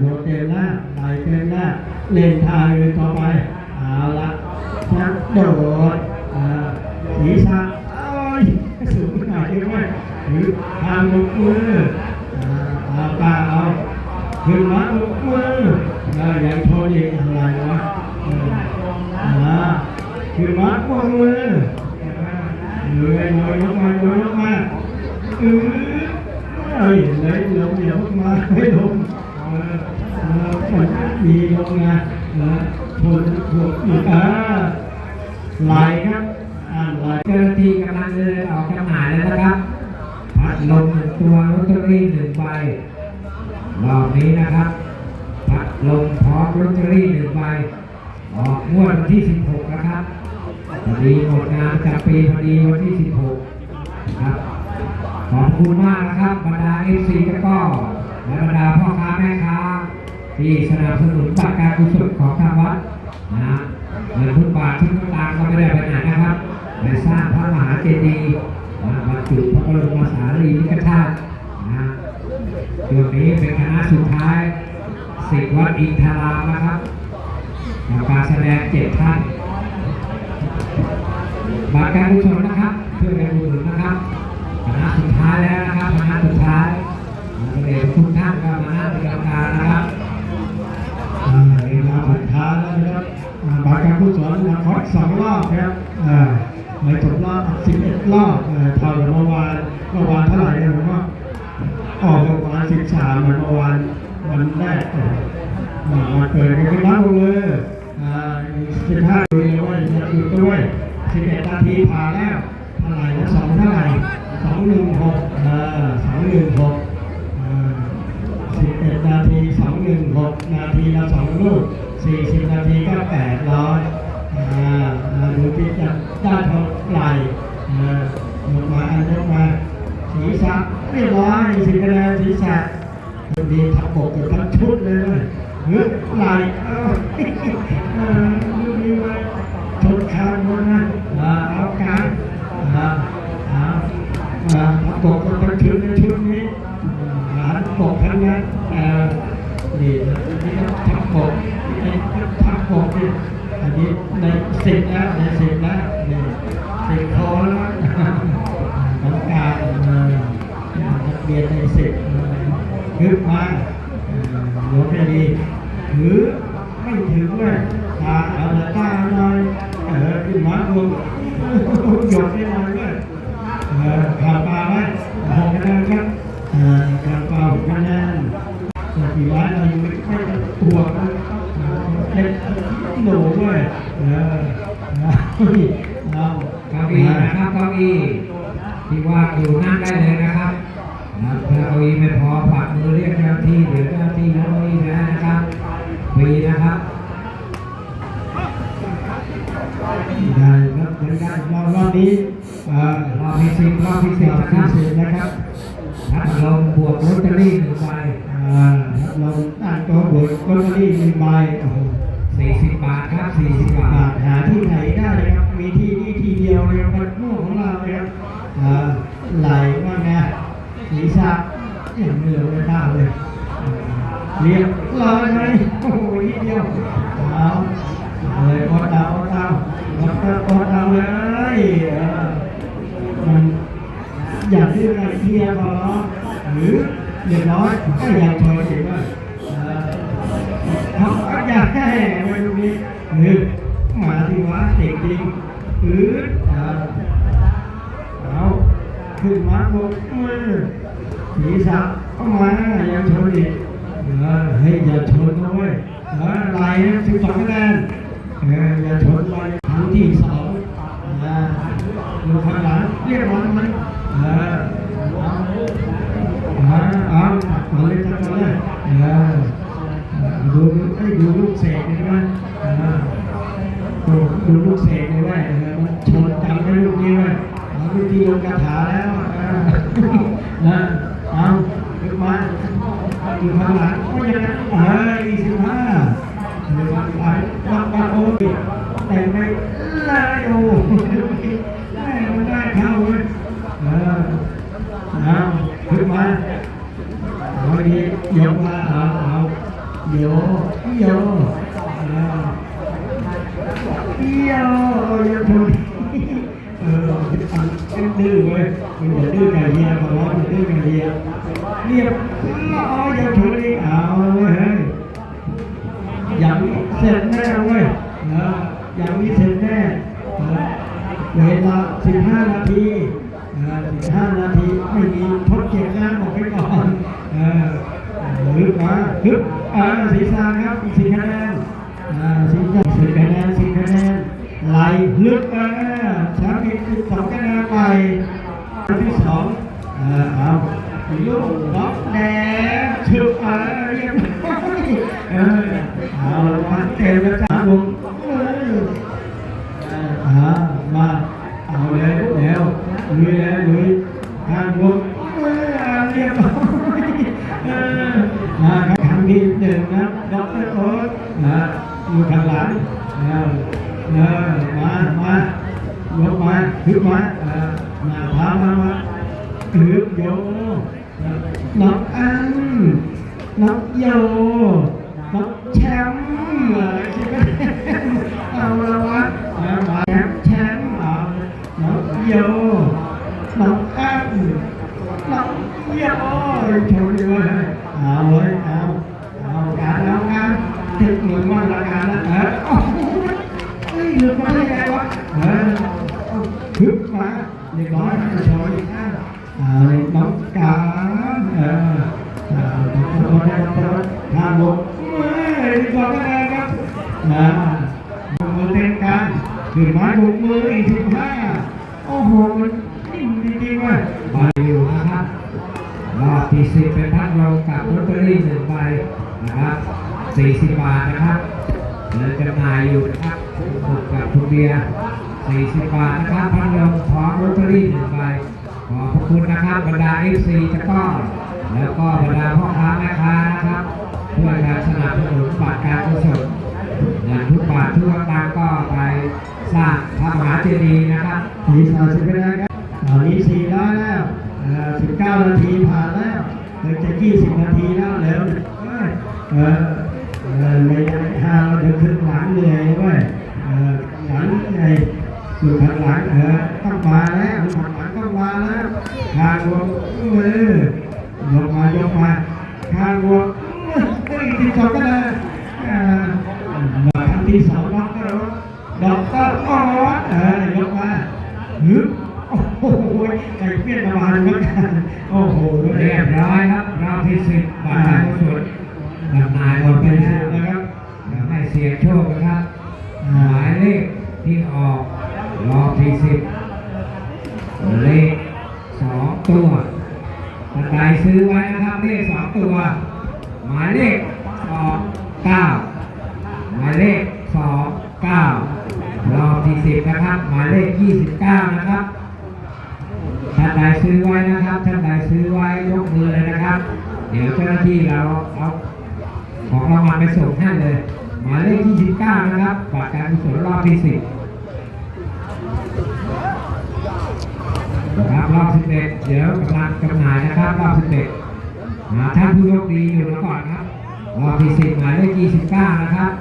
โยนเต็มหน้าไหลเต็มหน้าเล่นทางเลยต่อไปเอาละชักโดดอ่าศีรษะเอ้ยสูงหน่อยด้วยหรือทางลงมืออ่าเอาตาเอาขึ้นมาลงมืออ่าอย่างโทษอีกอะไรวะเอออ่าขึ้นมาลงมือเหนื่อยเหนื่อยยกมาเหนื่อยยกมาเออเอ้ยเลยลงเดี๋ยวมาไม่ลง เออเออมันมีลงนะเออทนทนอีกอ่าไหลครับอ่าไหลเจ้าหน้าที่กำลังเดินออกจำหน่ายแล้วนะครับพัดลมหนึ่งตัวลอตเตอรี่หนึ่งใบรอบนี้นะครับพัดลมพร้อมลอตเตอรี่หนึ่งใบออกงวดวันที่ 16 นะครับพอดีหมดงานจากปีพอดีวันที่ 16นะครับ ขอบคุณมากนะครับบรรดาเอฟซีแล้วก็ และบรรดาพ่อค้าแม่ค้าที่สนับสนุนบัตรการกุศลของทางวัดนะฮะเงินทุกบาททุกสตางก็ไม่ได้ไปไหนนะครับไปสร้างพระมหาเจดีย์นะบรรจุพระบรมสารีริกธาตุนะฮะช่วงนี้เป็นคณะสุดท้ายสิทธิวัดอินทรามนะครับทำการแสดงเจ็ดท่านบาทการกุศลนะครับเพื่อการกุศลนะครับคณะสุดท้ายแล้วนะครับคณะสุดท้าย พระเดชคุณท่านก็มานั่งเป็นกรรมการนะครับอ่าเวลาสุดท้ายแล้วนะครับอ่าบาการผู้สอนนะคอร์สสองรอบครับอ่าไม่จบรอบสิบเอ็ดรอบเอ่อเท่ากับเมื่อวานเมื่อวานเท่าไหร่นี่ยผมว่าออกเมื่อวานสิบสามเมื่อวานวันแรกเอออ่าวันเปิดกันเป็นรับเลยอ่าสิบห้าดูด้วยจะหยุดด้วยสิบเอ็ดนาทีผ่านแล้วเท่าไหร่สองเท่าไหร่สองหนึ่งหกอ่าสองหนึ่งหก นาทีละสองลูกสี่สิบนาทีก็แปดร้อยอ่าอ่าดูที่จะด้เท่าไหร่อ่ายกมาอันยกมาศีรษะเรียบร้อยสิบคะแนนศีรษะดีทับปกกับทั้งชุดเลยนะเฮ้ยไหลอ้าดูดีไว้ชนคางบนนะเอากางอ่าอ่าอ่าทับปกกับทั้งชุดในชุดนี้หาปกทั้งนั้น เอ่อนี่นี่ทับปกนี่ทับปกนี่ยอันนี้ในสิบนะในสิบนะเนี่ยสิบโทแล้วน้องการนักเรียนในสิบขึ้นมาเอ่อยกได้ดีถือไม่ถึงเลยตาเอาแต่ตาหน่อยเออขึ้นมาดูหยดได้หน่อยเลย เอ่อข่าวปลาไหมหกคะแนนครับเอ่อข่าวปลาหกคะแนนสติร้ายเรายังไม่ไม่ห่วงนะเอ่อ เล็กหนูด้วยเออเอาเอาเก้าอี้นะครับเก้าอี้ที่ว่างอยู่นั่งได้เลยนะครับนะถ้าเก้าอี้ไม่พอฝากมือเรียกเจ้าหน้าที่เดี๋ยวเจ้าหน้าที่ยกเก้าอี้นะนะครับฟรีนะครับได้ครับยังได้รอบรอบนี้เอ่อรอบพิเศษรอบพิเศษรอบนะคพิรับเศษนะครับพัดลมบวกลอตเตอรี่หนึ่งใบอ่าเราอ่านตัวบทลอตเตอรี่หนึ่งใบโอ้โห สี่สิบบาทครับสี่สิบบาท หาที่ไหนได้ครับ มีที่นี่ทีเดียวเลยครับวัดม่วงของเราเลยครับไหลมากนะศีรษะอย่างเหนือเลยหน้าเลยเรียบร้อยไหมโอ้โหนิดเดียวเอาเลยอดเอาอดเอาอดเอาอดเอาเลยเออมันอยากที่อะไรเทียร์พอหรือเรียบร้อยก็อยากโชว์อีกว่า เขาอยากให้ไว้ตรงนี้หรือมาที่วัดเด็กจริงหรือเอาขึ้นมาบอกมือศีรษะเข้ามาอย่าชนอีกเออเฮ้ยอย่าชนนะเว้ยเออไหลสิบสองคะแนนเอออย่าชนไหลครั้งที่สองอ่าดูข้างหลังเรียกร้องมันเออเอาเอาเอาเอาเลยจัดกันเลยเออ ดูไอ้ดูลูกเสกนี่ว่าดูดูลูกเสกนี่ว่ามันชนจังไอ้ลูกนี้ว่าเอาวิธีลงคาถาแล้ว นะเอาขึ้นมาอยู่ข้างหลังก็ยังเฮ้ยสิบห้าหรือว่าไปวัดบ้านโอ้ยแต่ไม่ไล่โอ้แม่มันได้เข้าเลยเออเอาขึ้นมาเอาดียกมาเอาเอาโยโยเออโยโย ดื้อเว้ยมันอย่าดื้อกับเฮียขอร้องอย่าดื้อกับเฮียเรียบร้อยโยทุนนี่เอาเว้ยเฮ้ยอย่างนี้เสร็จแน่เว้ยเออย่างนี้เสร็จแน่เออเวลา15นาทีเออ15นาทีไม่มีทดเก็บงานบอกไปก่อนเออฮึบมาฮึบเออศีรษะครับสีคะแนนเออศีรษะสิบคะแนนสิบคะแนนไหลลึกออแชมป์อีกสิบสองคะแนนไปอัน ที่สองเออเอาลูกบล็อกแดงฉึบเออเรียบร้อยเออเอาละมาเต็มแล้วจ้าลุงเอออ่ามาเอาเลยเดี๋ยวลุยเลยลุยทางวงเออเรียบร้อยเออมาครับครั้งที่หนึ่งนะดอกเตอรโอ๊ตนะอยู่ข้างหลังเออเออมา มายกมาขึ้นมาเออ มาพามามาฮึบโยน้องอันน้องโยน้องแชมป์เออใช่ไหมเอาละวะเอามาแชมป์แชมป์เอาน้องโยน้องอันน้องโยโชว์ด้วยเอาเลยเอาเอาการแล้วกันถึงหนึ่งวันละกันแล้วเออโอ้โหเฮ้ยหลุดมาได้ไงวะเออ เอาฮึบมาเรียบร้อยแล้วก็โชว์อีกนะเอาเลยน้องการเออเอาทุกคนได้รับรสทางลงเฮ้ยดีกว่าก็ได้ครับนะมือเต็มกันขึ้นมาบุกมืออีกสิบห้าโอ้โหมันนิ่มจริงๆว่ะบอลอยู่นะครับรอบที่สิบเป็นพัดลมกับลอตเตอรี่หนึ่งใบนะครับสี่สิบบาทนะครับเดินจำหน่ายอยู่นะครับถูกกับทุเบียร์ สี่สิบบาทนะครับพัดลมพร้อมลอตเตอรี่หนึ่งใบขอบพระคุณนะครับบรรดาเอฟซีจะก็แล้วก็บรรดาพ่อค้าแม่ค้านะครับช่วยการสนับสนุนบัตการกุศลเงินทุกบาททุกสตางค์ก็ไปสร้างพระมหาเจดีย์นะครับสี่สามสิบคะแนนครับตอนนี้สี่ร้อยแล้วสิบเก้านาทีผ่านแล้วเดี๋ยวจะยี่สิบนาทีแล้วเร็วเอ้ยเออเอยู่ข้างหลังเออต้องมาแล้วข้างหลังต้องมาแล้วทางวงมือยกมายกมาทางวงเฮ้ยที่สองก็ได้เออมาครั้งที่สองล็อกก็ล็อกดอกเตอร์ออสเออยกมาฮึโอ้โหไก่เปี้ยนประมาณนกันโอ้โหเรียบร้อยครับรอบที่สิบบารกุศลจำหน่ายหมดไปแล้ว นะครับ เดี๋ยวให้เสียงโชคนะครับ หมายเลขที่ออกรอบที่สิบเลขสองตัวท่านใดซื้อไว้นะครับเลขสองตัว หมายเลขสองเก้าหมายเลขสองเก้ารอบที่สิบ นะครับ หมายเลขยี่สิบเก้านะครับท่านใดซื้อไว้นะครับท่านใดซื้อไว้ยกมือเลยนะครับ เดี๋ยวเจ้าหน้าที่เราเอาของรางวัลไปส่งให้เลย หมายเลข 29 นะครับบัตรการกุศลรอบที่10นะครับรอบ11เดี๋ยวกำลังจำหน่ายนะครับรอบ11หาท่านผู้โชคดีอยู่แล้วก่อนครับรอบที่10หมายเลข 29 นะครับ